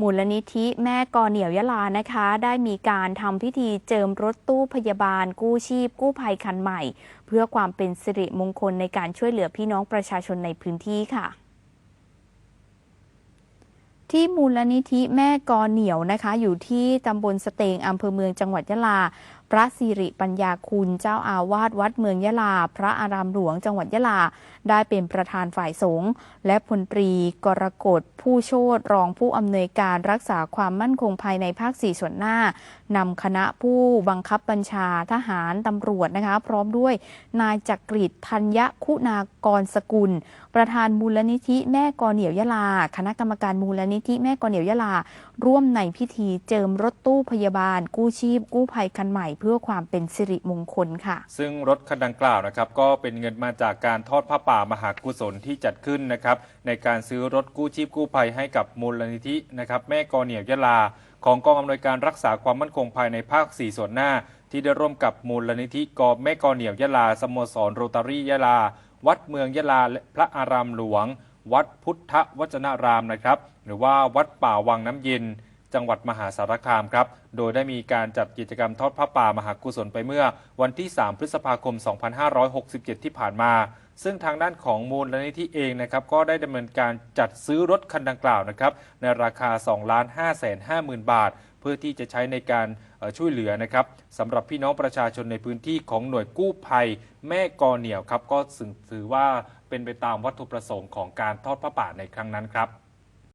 มูลนิธิแม่กอเหนียวยะลานะคะ ได้มีการทำพิธีเจิมรถตู้พยาบาล กู้ชีพ กู้ภัยคันใหม่ เพื่อความเป็นสิริมงคลในการช่วยเหลือพี่น้องประชาชนในพื้นที่ค่ะ ที่มูลนิธิแม่กอเหนียวนะคะ อยู่ที่ตำบลสเตงอำเภอเมืองจังหวัดยะลา พระสิริปัญญาคุณเจ้าอาวาสวัดเมืองยะลา พระอารามหลวงจังหวัดยะลา ได้เป็นประธานฝ่ายสงฆ์และพลตรีกรกฎผู้โชตรองผู้อำนวยการรักษาความมั่นคงภายในภาคสี่ส่วนหน้านำคณะผู้บังคับบัญชาทหารตำรวจนะคะ พร้อมด้วยนายจักริดธัญคุณากรสกุล ประธานมูลนิธิแม่กอเหนียวยะลา คณะกรรมการมูลนิธิแม่กอเหนียวยะลา ร่วมในพิธีเจิมรถตู้พยาบาล กู้ชีพ กู้ภัยคันใหม่ เพื่อความเป็นสิริมงคลค่ะ ซึ่งรถคันดังกล่าวนะครับ ก็เป็นเงินมาจากการทอดผ้าป่ามหากุศลที่จัดขึ้นนะครับ ในการซื้อรถกู้ชีพกู้ภัยให้กับมูลนิธินะครับแม่กอเหนียวยะลา ของกองอำนวยการรักษาความมั่นคงภายในภาค 4 ส่วนหน้า ที่ได้ร่วมกับมูลนิธิกอแม่กอเหนียวยะลาสโมสรโรตารี่ยะลา วัดเมืองยะลาและพระอารามหลวง วัดพุทธวจนารามนะครับ หรือว่าวัดป่าวังน้ำเย็น จังหวัดมหาสารคามครับ โดยได้มีการจัดกิจกรรมทอดผ้าป่ามหากุศลไปเมื่อวันที่ 3 พฤษภาคม 2567 ที่ผ่านมา ซึ่งทางด้านของมูลนิธิเองนะครับ ก็ได้ดำเนินการจัดซื้อรถคันดังกล่าวนะครับ ในราคา2 5 5 0 0 0 0 บาท เพื่อที่จะใช้ในการช่วยเหลือนะครับสำหรับพี่น้องประชาชนในพื้นที่ของหน่วยกู้ภัย แม่กอเหนียวครับก็ถือว่า เป็นไปตามวัตถุประสงค์ของการทอดพระป่าในครั้งนั้นครับ